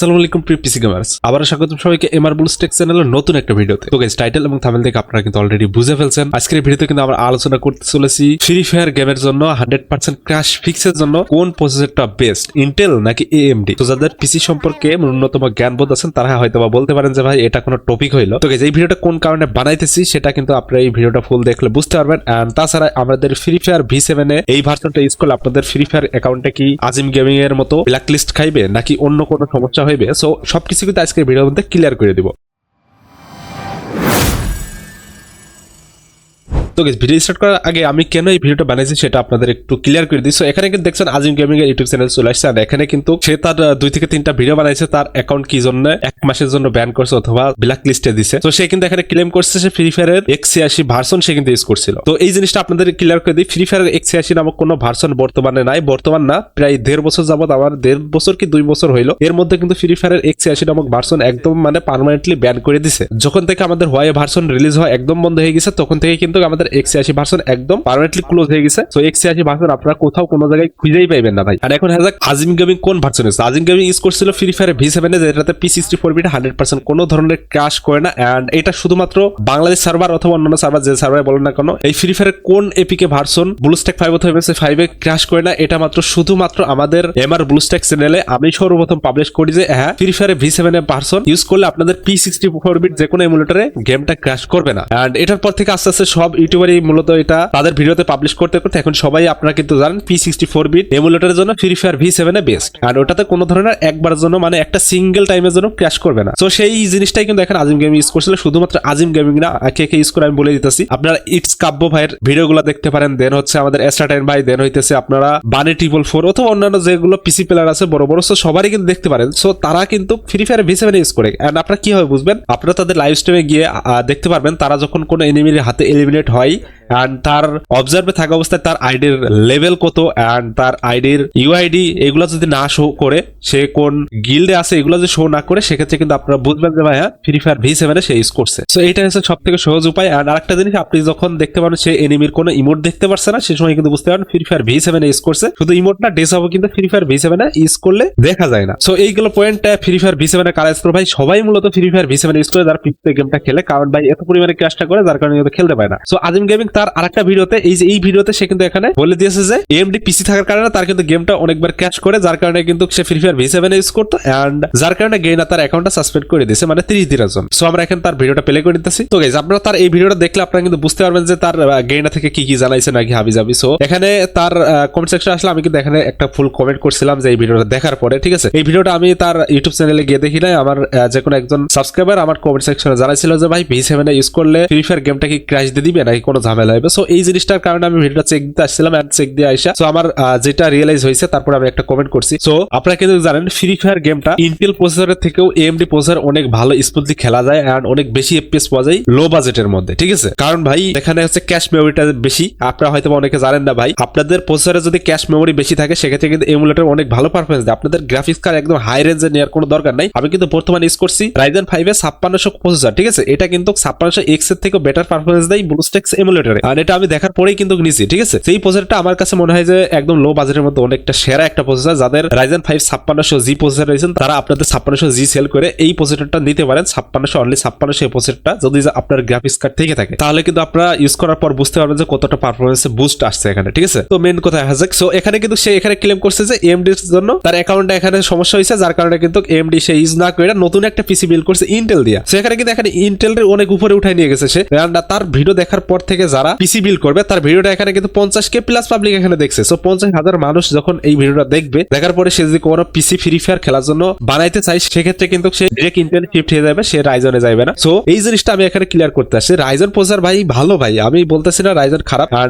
আসসালামু প্রিয় পিসি গেমার্স আবার সবাইকে এমআর বুলস টেক চ্যানেলের নতুন একটা ভিডিওতে। তো গাইস টাইটেল এবং থেকে আপনারা কিন্তু অলরেডি বুঝে ফেলছেন। আজকের ভিডিওতে কিন্তু আমরা আলোচনা করতে চলেছি ফ্রি ফায়ার গেমের জন্য হান্ড্রেড পার্সেন্ট ক্র্যাশ ফিক্সের জন্য কোন প্রসেসরটা বেস্ট ইন্টেল নাকি এএমডি তো যাদের পিসি সম্পর্কে ন্যূনতম আছেন তারা হয়তো বা বলতে পারেন যে ভাই এটা কোনো টপিক হইল। তো guys, এই ভিডিওটা কোন কারণে বানাইতেছি সেটা কিন্তু আপনারা এই ভিডিওটা ফুল দেখলে বুঝতে পারবেন। এন্ড তাছাড়া আমাদের ফ্রি ফায়ার ভি সেভেনে এই ভার্সনটা ইউজ করলে আপনাদের ফ্রি ফায়ার অ্যাকাউন্টে কি আজিম গেমিং এর মতো ব্ল্যাক লিস্ট খাইবে নাকি অন্য কোনো সমস্যা হইবে। সো সবকিছু কিন্তু আজকের ভিডিওর মধ্যে ক্লিয়ার করে দিব। তো ভিডিও স্টার্ট করার আগে আমি কেন এই ভিডিওটা বানাইছি সেটা আপনাদের একটু ক্লিয়ার করে So, এখানে কিন্তু দেখছেন আজিম গেমিং এর ইউটিউব চ্যানেল চলে আসছে। আর এখানে কিন্তু সে তার দুই থেকে তিনটা ভিডিও বানাইছে। তার অ্যাকাউন্ট কি জন্য? এক মাসের জন্য ব্যান করছে অথবা ব্ল্যাক লিস্টে দিছে। তো সে কিন্তু এখানে ক্লেম করছে সে ফ্রি ফায়ারের এক্সি আশি ভার্সন সে কিন্তু ইউজ করছিল। তো এই জিনিসটা আপনাদের ক্লিয়ার করে দিই। ফ্রি ফায়ারের এক্সি আশি নামক কোনো ভার্সন বর্তমানে নাই। বর্তমান না প্রায় দেড় বছর যাবত আমার দেড় বছর কি দুই বছর হইল। এর মধ্যে কিন্তু ফ্রি ফায়ারের এক্সি আশি নামক ভার্সন একদম মানে পার্মানেন্টলি ব্যান করে দিছে। যখন থেকে আমাদের হোয়াই ভার্সন রিলিজ হয় একদম বন্ধ হয়ে গেছে তখন থেকে কিন্তু আমাদের ভার্সন একদম পার্মানেন্টলি ক্লোজ হয়ে গেছে। আপনারা কোথাও কোনো জায়গায় খুঁজেই পাইবেন না ভাই। আর এখন হ্যাঁ আজিম গেমিং কোন ভার্সন আজিম গেমিং ইউজ করছিল ফ্রি ফায়ার ভি যেটাতে P sixty four hundred percent কোনো ধরনের করে না। অ্যান্ড এটা শুধুমাত্র বাংলাদেশ সার্ভার অথবা অন্যান্য সার্ভার যে সার্ভার বলেন না কেন, এই ফ্রি ফায়ারের কোন এপিকে ভার্সন ব্লুস্ট্যাক ফাইভ অথবা এমএসএ ফাইভে ক্রাশ করে না, এটা মাত্র শুধুমাত্র আমাদের এমআর ব্লুস্ট্যাক চ্যানেলে আমি সর্বপ্রথম পাবলিশ করি যে হ্যাঁ ফ্রি ফায়ারে ভি সেভেন ভার্সন ইউজ করলে আপনাদের পি সিক্সটি ফোর বিট যে কোনো এমুলেটারে গেমটা ক্রাশ করবে না। অ্যান্ড এটার পর থেকে আস্তে আস্তে সব ইউটিউবারই মূলত এটা তাদের ভিডিওতে পাবলিশ করতে করতে এখন সবাই আপনারা কিন্তু জানেন পি সিক্সটি ফোর বিট এমুলেটারের জন্য ফ্রি ফায়ার ভি সেভেন এ বেস্ট আর ওটাতে কোনো ধরনের একবার জন্য মানে একটা সিঙ্গেল টাইমের জন্য ক্র্যাশ করবে না। তো সেই জিনিসটাই কিন্তু এখন আজিম গেমিং ইউজ করছিল। শুধুমাত্র আজিম গেমিং না কে কে ইউজ করে আমি বলে দিতেছি। আপনারা ইটস কাব্য ভাইয়ের ভিডিওগুলো দেখতে পারেন। দেন হচ্ছে আমাদের এস্টাটাইন ভাই দেন হইতেছে আপনারা বানি ট্রিপল ফোর অথবা অন্যান্য যেগুলো পিসি প্লেয়ার আছে, বড় বড় সো সবারই কিন্তু দেখতে পারেন। সো তারা কিন্তু free fire V seven use করে। এন্ড আপনারা কীভাবে বুঝবেন? আপনারা তাদের লাইভ স্ট্রিমে গিয়ে দেখতে পারবেন। তারা যখন কোনো এনিমির হাতে এলিমিনেট হয় অ্যান্ড তার অবজার্ভে থাকা অবস্থায় তার আইডির লেভেল কত অ্যান্ড তার আইডির ইউআইডি এগুলো যদি না শো করে, সে কোন গিল্ডে আছে এগুলো যদি শো না করে, সেক্ষেত্রে কিন্তু আপনারা বুঝবেন যে ভাইয়া ফ্রি ফায়ার ভি সেভেনে সে ইউজ করছে। সো এইটা হচ্ছে সব থেকে সহজ উপায় অ্যান্ড আরেকটা জিনিস, আপনি যখন দেখতে পারেন সে এনিমির কোনো ইমোট দেখতে পারছে না, সে সময় কিন্তু বুঝতে পারেন ফ্রি ফায়ার ভি সেভেনে ইউজ করছে। শুধু ইমোট না ডেস হবে কিন্তু ফ্রি ফায়ার ভি সেভেনে ইউজ করলে দেখা যায় না। সো এইগুলো পয়েন্ট ফ্রি ফায়ার ভি সেভেনে কারা ইউজ ভাই, সবাই মূলত free fire V seven use করে যারা পিসিতে গেমটা খেলে, কারণ ভাই এত পরিমাণে ক্যাশটা করে, যার কারণে কিন্তু খেলতে পারে না। সো আজিম গেমিং তার আরেকটা ভিডিওতে, এই যে এই ভিডিওতে সে কিন্তু এখানে বলে দিয়েছে যে এমডি পিসি থাকার কারণে তার কিন্তু গেমটা অনেকবার ক্যাশ করে, যার কারণে কিন্তু সে free fire V seven use করতো অ্যান্ড যার কারণে গেইনা তার অ্যাকাউন্টটা সাসপেন্ড করে দিয়েছে মানে তিরিশ দিনের জন্য। সো আমরা এখন তার ভিডিওটা প্লে করে দিতেছি তো গাইজ আপনারা তার এই ভিডিওটা দেখলে আপনারা কিন্তু বুঝতে পারবেন যে তার গেইনা থেকে কি কি জানাইছে নাকি হাবি যাবি সো এখানে তার কমেন্ট সেকশন আসলে আমি কিন্তু এখানে একটা ফুল কমেন্ট করছিলাম যে এই ভিডিওটা দেখার পরে, ঠিক আছে? এই ভিডিওটা আমি তার ইউটিউব চ্যানেলে গিয়ে দেখি নাই। আমার যে কোনো একজন সাবস্ক্রাইবার আমার কমেন্ট সেকশনে জানাইছিল যে, ভাই ভি সেভেন ইউজ করলে ফ্রি ফায়ার গেমটা কি ক্র্যাশ দিয়ে দিবে নাকি কোনো ঝামেলা হবে সো এই জিনিসটার কারণে আমি ভিডিওটা চেক দিতে আসছিলাম এন্ড চেক দিয়ে আইসা। সো আমার যেটা রিয়েলাইজ হয়েছে, তারপর আমি একটা কমেন্ট করছি। সো আপনারা কিন্তু জানেন ফ্রি ফায়ার গেমটা ইন্টেল প্রসেসরের থেকেও এএমডি প্রসেসর অনেক ভালো স্মুথলি খেলা যায় এন্ড অনেক বেশি এফপিএস পাওয়া যায় লো বাজেটের মধ্যে, ঠিক আছে? কারণ ভাই, এখানে হচ্ছে ক্যাশ মেমোরিটা বেশি। আপনারা হয়তো অনেকে জানেন না ভাই, আপনাদের প্রসেসরে যদি ক্যাশ মেমোরি বেশি থাকে, সেক্ষেত্রে কিন্তু এমুলেটার অনেক ভালো পারফরমেন্স দেয়। আপনাদের গ্রাফিক্স কার্ড একদম হাই রেঞ্জে নেওয়ার কোনো দরকার নাই। আমি কিন্তু বর্তমানে ইউজ করছি রাইজেন ফাইভ ছাপ্পান্নশো প্রসেসর ঠিক আছে? এটা কিন্তু ছাপ্পান্নশো এক্সের থেকে বেটার পারফরমেন্স দেয় ব্লুস্টেক্স এমুলেটারে আর এটা আমি দেখার পরেই কিন্তু নিছি, ঠিক আছে? সেই প্রসেসরটা আমার কাছে মনে হয় যে একদম লো বাজেটের মধ্যে অনেকটা সেরা একটা প্রসেসর যাদের রাইজেন ফাইভ ছাপ্পান্নশো জি প্রসেসর রয়েছেন তারা আপনাদের ছাপ্পান্নশো জি সেল করে এই প্রসেসরটা নিতে পারেন, ছাপ্পান্নশো অনলি ছাপ্পান্নশো এই প্রসেসরটা যদি আপনার গ্রাফিক্স কার্ড থেকে থাকে। তাহলে কিন্তু আপনারা ইউজ করার পর বুঝতে পারবেন যে কতটা পারফরমেন্স বুস্ট আসছে এখানে, ঠিক আছে? তো মেন কথা হাজাক সো এখানে কিন্তু সে এখানে ক্লেম করছে যে এমডি এর জন্য তার অ্যাকাউন্টে এখানে সমস্যা হয়েছে, যার কারণে কিন্তু এমডি সে ইউজ না করে নতুন একটা পিসি বিল্ড করছে ইন্টেল দিয়া। সো এখানে কিন্তু এখানে ইন্টেল এর অনেক উপরে উঠাই নিয়ে গেছে সে। তার ভিডিও দেখার পর থেকে যারা পিসি বিল্ড করবে, তার ভিডিওটা এখানে কিন্তু পঞ্চাশ কে প্লাস পাবলিক এখানে দেখছে। সো পঞ্চাশ হাজার মানুষ যখন এই ভিডিওটা দেখবে, দেখার পরে সে যদি কোনো পিসি ফ্রি ফায়ার খেলার জন্য বানাইতে চাই সেক্ষেত্রে কিন্তু সে ডিরেক্ট ইন্টেল শিফট হয়ে যাবে, সে রাইজনে যাবে না। সো এই জিনিসটা আমি এখানে ক্লিয়ার করতে আসছি। রাইজন প্রসার ভাই ভালো ভাই, আমি বলতেছি না রাইজন খারাপ। আর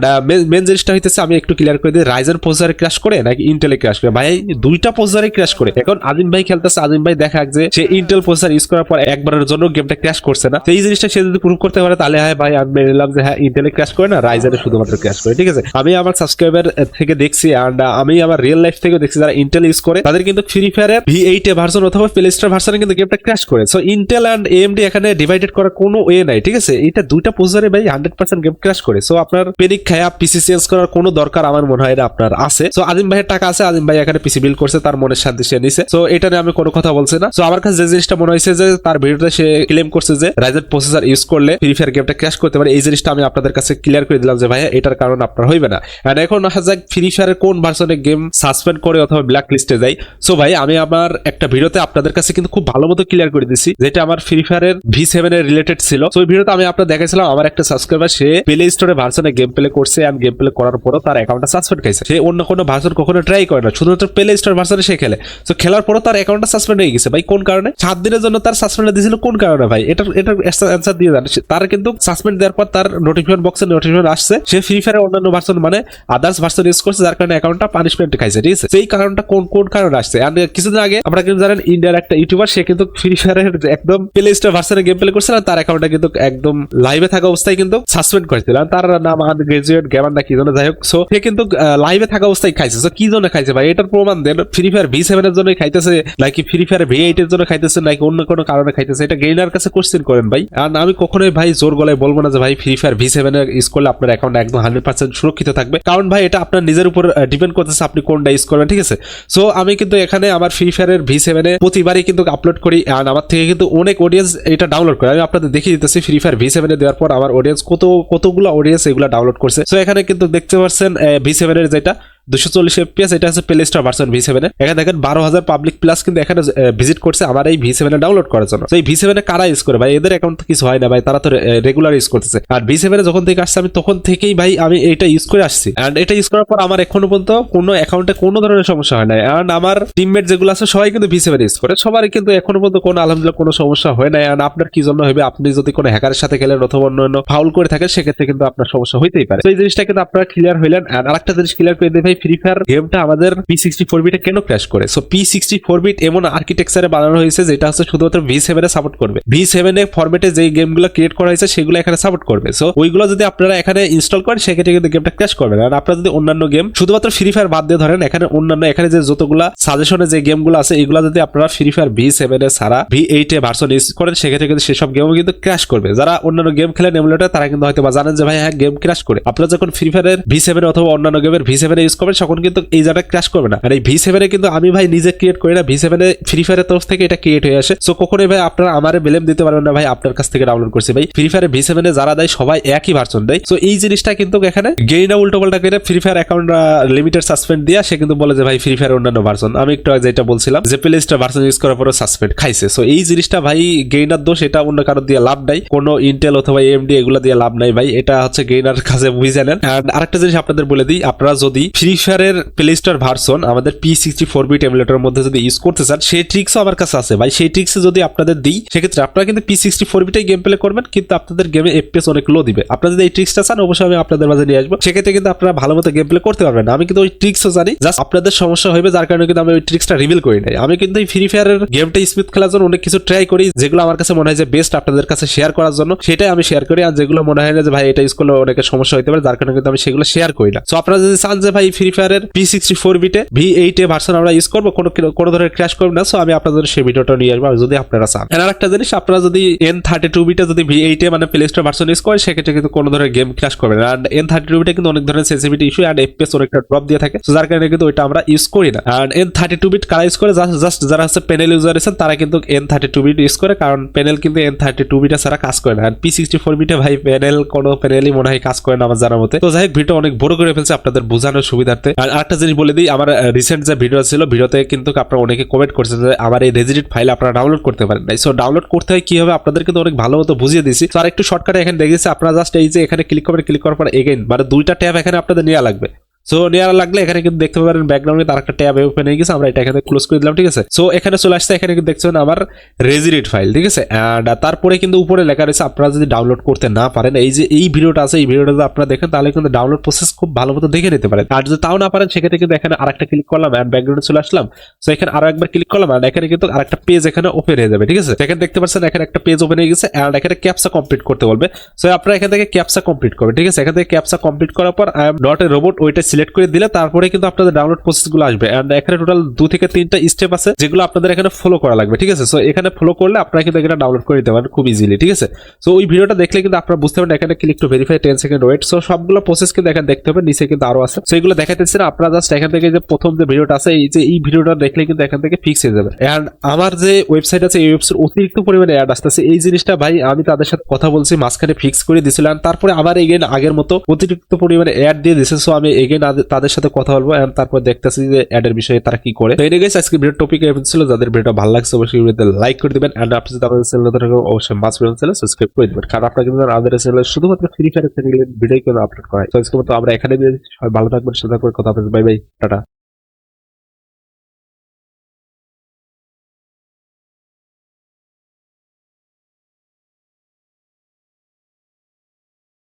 মেন জিনিসটা হইতেছে, আমি একটু ক্লিয়ার করে দিই রাইজন প্রসারে ক্রাশ করে নাকি ইন্টেলে ক্রাশ করে? ভাই দুইটা প্রসারে ক্রাশ করে। এখন আজিম ভাই খেলতেছে আজিম ভাই দেখা যে সে ইন্টেল প্রসার ইউজ করার পর একবারের জন্য গেমটা ক্র্যাশ করছে না। এই জিনিসটা সে যদি প্রুভ করতে পারে, তাহলে হ্যাঁ ভাই, আমি মেনে নিলাম যে হ্যাঁ ইন্টেলে ক্র্যাশ করে না রাইজারে শুধুমাত্র ক্র্যাশ করে, ঠিক আছে? আমি আমার সাবস্ক্রাইবার থেকে দেখছি অ্যান্ড আমি আমার রিয়েল লাইফ থেকে দেখছি যারা ইন্টেল ইউজ করে, তাদের কিন্তু ফ্রি ফায়ারের ভি এইট এ ভার্সন অথবা প্লে স্টোর ভার্সনে কিন্তু গেমটা ক্র্যাশ করে। সো ইন্টেল অ্যান্ড এএমডি এখানে ডিভাইডেড করার কোনো ওয়ে নাই, ঠিক আছে? এটা দুইটা প্রসেসরে ভাই হান্ড্রেড পার্সেন্ট গেম ক্র্যাশ করে। সো আপনার পেনিক খায়া পিসি চেঞ্জ করার কোনো দরকার আমার মনে হয় না আপনার আছে। সো আজিম ভাইয়ের টাকা আছে আজিম ভাই এখানে পিসি বিল করছে, তার মনের শান্তি সে নিছে। সো এটা নিয়ে আমি কোনো কথা বলছি না। সো আমার কাছে যে জিনিসটা মনে হয়েছে যে তার ভিডিওতে সে ক্লেম করছে যে রাইজের প্রসেসর ইউজ করলে ফ্রি ফায়ার গেমটা ক্র্যাশ করতে পারে, এই জিনিসটা আমি আপনাদের কাছে ক্লিয়ার করে দিলাম যে, ভাইয়া, এটার কারণ আপনার হইবে না। এন্ড এখন আসা যাক ফ্রি ফায়ারের কোন ভার্সনে গেম সাসপেন্ড করে অথবা ব্ল্যাক লিস্টে যাই সো ভাই, আমি আমার একটা ভিডিওতে আপনাদের কাছে কিন্তু খুব ভালো মতো ক্লিয়ার করে দিছি, যেটা আমার ফ্রি ফায়ারের ভি সেভেন এর রিলেটেড ছিল। সো ভিডিওতে আমি আপনার দেখাইছিলাম, আমার একটা সাবস্ক্রাইবার সে প্লে স্টোরে ভার্সনে গেম প্লে করছে এন্ড গেম প্লে করার পরও তার অ্যাকাউন্টটা সাসপেন্ড খাইছে। সে অন্য কোনো ভার্সন কখনো ট্রাই করে না, শুধুমাত্র প্লে স্টোর ভার্সনে সে খেলে। সো খেলার পরও তার অ্যাকাউন্টটা সাসপেন্ড হয়ে গেছে। ভাই, কোন কারণে? সাত দিনের জন্য তার সাসপেন্ড দিয়েছিল কোন কারণে, ভাই? এটার এটার অ্যান্সার দিয়ে দেন। তার কিন্তু সাসপেন্ড দেওয়ার পর তার নোটিফিকেশন বক্সে নোটিফিকেশন আসছে। সে ফ্রি ফায়ারের অন্যান্য ভার্সন মানে আদার্স ভার্সন ইউজ করছে, যার কারণে অ্যাকাউন্টটা পানিশমেন্ট খাইছে, ঠিক আছে? সেই কারণটা কোন কোন কারণে আসছে? আর কিছুদিন আগে আমরা কিন্তু জানেন ইন্ডিয়ার একটা ইউটিউবার সে কিন্তু ফ্রি ফায়ারের একদম প্লে স্টোর ভার্সনে গেম প্লে করছিল তার অ্যাকাউন্টটা কিন্তু একদম লাইভে থাকা অবস্থায় কিন্তু সাসপেন্ড করেছিল তার নাম গ্রাজুয়েট গেমার না কি জন্য যাই হোক। সো সে কিন্তু লাইভে থাকা অবস্থায় খাইছে। সো কি জন্য খাইছে ভাই? এটার প্রমাণ দেন। ফ্রি ফায়ার ভি সেভেন এর জন্য খাইতেছে, নাকি ফ্রি ফায়ার ভি এইট এর জন্য খাইতেছে, নাকি অন্য কোনো কারণে খাইতেছে? এটা গেইনার কাছে কোশ্চেন করেন ভাই। আর আমি কখনোই ভাই জোর গলায় বলব না যে ভাই ফ্রি ফায়ার ভি সেভেন এর ইউজ করলে আপনার অ্যাকাউন্ট একদম হান্ড্রেড পার্সেন্ট সুরক্ষিত থাকবে। কারণ ভাই, এটা আপনার নিজের উপর ডিপেন্ড করতেছে আপনি কোনটা ইউজ করবেন, ঠিক আছে? সো আমি কিন্তু এখানে আমার ফ্রি ফায়ারের ভি সেভেনে প্রতিবারই কিন্তু আপলোড করি আর আমার থেকে কিন্তু অনেক অডিয়েন্স এটা ডাউনলোড করে। আমি আপনাদের দেখিয়ে দিতেছি ফ্রি ফায়ার ভি সেভেনে দেওয়ার পর আমার অডিয়েন্স কত, কতগুলো অডিয়েন্স এগুলো ডাউনলোড করছে। সো এখানে কিন্তু দেখতে পাচ্ছেন ভি সেভেনের যেটা দুশো চল্লিশ এফপিএস এটা হচ্ছে প্লে স্টোর ভার্সন ভি এখানে দেখেন বারো হাজার পাবলিক প্লাস কিন্তু এখানে ভিজিট করছে আমার এই ভি সেভেন ডাউনলোড করার জন্য। এই ভি সেভেন কারা ইউজ করে? ভাই, এদের অ্যাকাউন্ট কিছু হয় না, ভাই, তারা তো রেগুলার ইউজ করতেছে। আর ভি সেভেন যখন থেকে আসছে, আমি তখন থেকেই, ভাই, আমি এটা ইউজ করে আসছি। অ্যান্ড এটা ইউজ করার পর আমার এখনও পর্যন্ত কোনো অ্যাকাউন্টে কোনো ধরনের সমস্যা হয় না অ্যান্ড আমার টিমমেট যেগুলো আছে, সবাই কিন্তু ভি সেভেন ইউজ করে। কিন্তু এখনও পর্যন্ত কোনো, আলহামদুলিল্লাহ, কোনো সমস্যা হয় না অ্যান্ড আপনার কি জন্য হবে? আপনি যদি কোনো হ্যাকারের সাথে খেলেন অথবা অন্য ফাউল করে থাকেন, সেক্ষেত্রে কিন্তু আপনার সমস্যা হইতেই পারে। তো এই জিনিসটা কিন্তু আপনারা ক্লিয়ার হইলেন। আর আরেকটা জিনিস ক্লিয়ার করে দিই, ভাই ফ্রি ফায়ার গেমটা আমাদের পি সিক্সটি ফোর বিটে কেন ক্র্যাশ করে? So P sixty four bit এমন আর্কিটেকচারে বানানো হয়েছে যেটা হচ্ছে শুধুমাত্র ভি সেভেন সাপোর্ট করবে। ভি সেভেন ফরম্যাটে যে গেমগুলো ক্রিয়েট করা হয়েছে সেগুলো এখানে সাপোর্ট করবে। সো ওইগুলো যদি আপনারা এখানে ইনস্টল করেন, সেক্ষেত্রে কিন্তু গেমটা ক্র্যাশ করবে না। আর আপনারা যদি অন্যান্য গেম শুধুমাত্র ফ্রি ফায়ার বাদ দিয়ে ধরেন, এখানে অন্যান্য, এখানে যে যতগুলা সাজেশনে যে গেমগুলো আছে, এগুলো যদি আপনারা ফ্রি ফায়ার ভি সেভেন ছাড়া ভি এইট এ ভার্সন ইউজ করেন, সেক্ষেত্রে কিন্তু সেসব গেমও কিন্তু ক্র্যাশ করবে। যারা অন্যান্য গেম খেলেন এমুলেটার তারা কিন্তু হয়তো বা জানেন যে, ভাই হ্যাঁ গেম ক্র্যাশ করে। আপনারা যখন ফ্রি ফায়ারের ভি সেভেন অথবা অন্যান্য গেমের ভি সেভেন ইউজ করবেন তখন কিন্তু এই জায়গাটা ক্র্যাশ করবে না। আর এই ভি সেভেনে কিন্তু আমি ভাই নিজে ক্রিয়েট করি না। ভি সেভেনে ফ্রি ফায়ারের তরফ থেকে এটা ক্রিয়েট হয়ে আসে। সো কখনোই ভাই আপনারা আমার বেলেম দিতে পারবেন না ভাই, আপনার কাছ থেকে ডাউনলোড করছি। ভাই ফ্রি ফায়ারে ভি সেভেনে যারা দেয়, সবাই একই ভার্সন দেয়। সো এই জিনিসটা কিন্তু এখানে গেইনা উল্টো পাল্টা করে Free Fire account limited suspend দিয়া সে কিন্তু বলে যে ভাই ফ্রি ফায়ার অন্যান্য ভার্সন আমি একটু আগে যেটা বলছিলাম যে প্লে স্টোর ভার্সন ইউজ করার পরে সাসপেন্ড খাইছে। সো এই জিনিসটা ভাই গেইনার দোষ, এটা অন্য কারও দিয়ে লাভ নাই। কোনো ইন্টেল অথবা এমডি এগুলো দিয়ে লাভ নাই ভাই। এটা হচ্ছে গেইনার কাছে বুঝে নেন। আর আরেকটা জিনিস আপনাদের বলে দিই, আপনারা যদি ফ্রি ফায়ারের প্লে স্টোর ভার্সন আমাদের পি সিক্সটি ফোর বিট এমুলেটারের মধ্যে যদি ইউজ করতে চান, সেই ট্রিক্সও আমার কাছে আছে। ভাই, সেই ট্রিক্স যদি আপনাদের দিই, সেক্ষেত্রে আপনারা কিন্তু পি সিক্সটি ফোর বিটে গেম প্লে করবেন, কিন্তু আপনাদের গেমে এফপিএস অনেক লো দিবে। আপনারা যদি এই ট্রিক্সটা চান, অবশ্যই আমি আপনাদের মাঝে নিয়ে আসব। সেক্ষেত্রে কিন্তু আপনারা ভালো মতো গেম প্লে করতে পারবেন আমি কিন্তু ওই ট্রিক্সও জানি জাস্ট আপনাদের সমস্যা হবে যার কারণে কিন্তু আমি ওই ট্রিক্সটা রিভিল করি নাই। আমি কিন্তু এই ফ্রি ফায়ারের গেমটা স্মিথ খেলার জন্য অনেক কিছু ট্রাই করি, যেগুলো আমার কাছে মনে হয় যে বেস্ট আপনাদের কাছে শেয়ার করার জন্য। সেটাই আমি শেয়ার করি, আর যেগুলো মনে হয় না যে, ভাই, এটা ইউজ করলে অনেকের সমস্যা হতে পারে, যার কারণে কিন্তু আমি সেগুলো শেয়ার করি না। সো আপনারা যদি চান যে, ভাই ফ্রি ফায়ারের পি সিক্সটি ফোর বিটে ভি এইটে ভার্সন আমরা ইউজ করব, কোনো কোনো ধরনের ক্র্যাশ করবে না সো আমি আপনাদের সেই ভিডিওটা নিয়ে আসব। যদি আপনারা চান। আর একটা জিনিস, আপনারা যদি এন থার্টি টু বিটে যদি ভি এইটে মানে প্লে স্টোর ভার্সন ইউজ করেন, সেক্ষেত্রে কিন্তু কোনো ধরনের গেম ক্র্যাশ করবে না। আর এন থার্টি টু বিটে কিন্তু অনেক ধরনের সেন্সিভিটি ইস্যু আর এফপিএস অনেকটা ড্রপ দিয়ে থাকে তো যার কারণে কিন্তু ওইটা আমরা ইউজ করি না। আর এন থার্টি টু বিট কারা ইউজ করে? জাস্ট যারা হচ্ছে প্যানেল ইউজার আছেন, তারা কিন্তু N thirty two bit use করে, কারণ প্যানেল কিন্তু এন থার্টি টু বিটে ছাড়া কাজ করে না। আর পি সিক্সটি ফোর বিটে ভাই প্যানেল কোনো প্যানেলই মনে হয় কাজ করে না আমার জানার মতে। তো যাই হোক ভিডিও অনেক বড় করে ফেলছে, আপনাদের বোঝানোর সুবিধার্থে আর একটা জিনিস বলে দিই, আমার রিসেন্ট যে ভিডিও ছিল ভিডিওতে কিন্তু আপনারা অনেকে কমেন্ট করছেন যে আমার এই রেজিডিট ফাইল আপনারা ডাউনলোড করতে পারেন নাই। সো ডাউনলোড করতে হয় কি হবে, আপনাদের কিন্তু অনেক ভালো মতো বুঝিয়ে দিয়েছি আর একটু শর্টকাটে এখানে দেখিয়েছি, আপনারা জাস্ট এই যে এখানে ক্লিক করবেন ক্লিক করার পর এগেইন মানে দুইটা ট্যাব এখানে আপনাদের নেওয়া লাগবে। সো নেওয়ার লাগলে এখানে কিন্তু দেখতে পারেন ব্যাকগ্রাউন্ডে তার একটা ট্যাব ওপেন হয়ে গেছে। আমরা এটা এখানে ক্লোজ করে দিলাম, ঠিক আছে? সো এখানে চলে আসছে, এখানে কিন্তু দেখছেন আমার রেজিডেট ফাইল ঠিক আছে? অ্যান্ড তারপরে কিন্তু উপরে লেখা রয়েছে, আপনারা যদি ডাউনলোড করতে না পারেন, এই যে এই ভিডিওটা আছে, এই ভিডিওটা যদি আপনারা দেখেন, তাহলে কিন্তু ডাউনলোড প্রসেস খুব ভালো মতো দেখে নিতে পারেন। আর যদি তাও না পারেন, সেক্ষেত্রে কিন্তু এখানে আরেকটা ক্লিক করলাম অ্যান্ড ব্যাকগ্রাউন্ডে চলে আসলাম। সো এখানে আরও একবার ক্লিক করলাম অ্যান্ড এখানে কিন্তু আরেকটা পেজ এখানে ওপেন হয়ে যাবে, ঠিক আছে? এখানে দেখতে পাচ্ছেন, এখানে একটা পেজ ওপেন হয়ে গেছে অ্যান্ড এখানে ক্যাপসা কমপ্লিট করতে বলবে। সো আপনারা এখান থেকে ক্যাপসা কমপ্লিট করবেন, ঠিক আছে? এখান থেকে ক্যাপসা কমপ্লিট করার পর I am not a robot ওইটা সিলেক্ট করে দিলে তারপরে কিন্তু আপনাদের ডাউনলোড প্রসেসগুলো আসবে। অ্যান্ড এখানে টোটাল দু থেকে তিনটা স্টেপ আছে যেগুলো আপনাদের এখানে ফলো করা লাগবে, ঠিক আছে? সো এখানে ফলো করলে আপনারা কিন্তু এখানে ডাউনলোড করে দিতে পারেন খুব ইজিলি ঠিক আছে? সো ওই ভিডিওটা দেখলে কিন্তু আপনারা বুঝতে পারেন এখানে click to verify ten second wait so সবগুলো প্রসেস কিন্তু এখানে দেখতে হবে নিচে কিন্তু আরও আছে। সো এগুলো দেখাতেছি না আপনারা জাস্ট এখান থেকে যে প্রথম যে ভিডিওটা আছে, এই যে এই ভিডিওটা দেখলে কিন্তু এখান থেকে ফিক্স হয়ে যাবে। অ্যান্ড আমার যে ওয়েবসাইট আছে, এই ওয়েবসাইট অতিরিক্ত পরিমাণে অ্যাড আসতেছে। এই জিনিসটা ভাই, আমি তাদের সাথে কথা বলছি, মাঝখানে ফিক্স করে দিয়েছিলাম তারপরে আবার এগেন আগের মতো অতিরিক্ত পরিমাণে অ্যাড দিয়ে দিছে। সো আমি এগেন তাদের সাথে কথা বলব and তারপর দেখতেছি যে অ্যাডের বিষয়ে তারা কি করে। তো এটা গেছে আজকে ভিডিও টপিক ছিল, যাদের ভিডিওটা ভালো লাগছে, অবশ্যই ভিডিওতে লাইক করে দিবেন এন্ড আপনি যদি আমাদের চ্যানেল থাকেন, অবশ্যই মাস ভিডিও চ্যানেল সাবস্ক্রাইব করে দিবেন। কারণ আপনারা কিন্তু আমাদের চ্যানেলে শুধুমাত্র ফ্রি ফায়ার চ্যানেলের ভিডিও কিন্তু আপলোড করা হয়। তো আজকে মতো আমরা এখানে সবাই ভালো থাকবেন সুন্দর করে কথা বলবেন বাই বাই টাটা।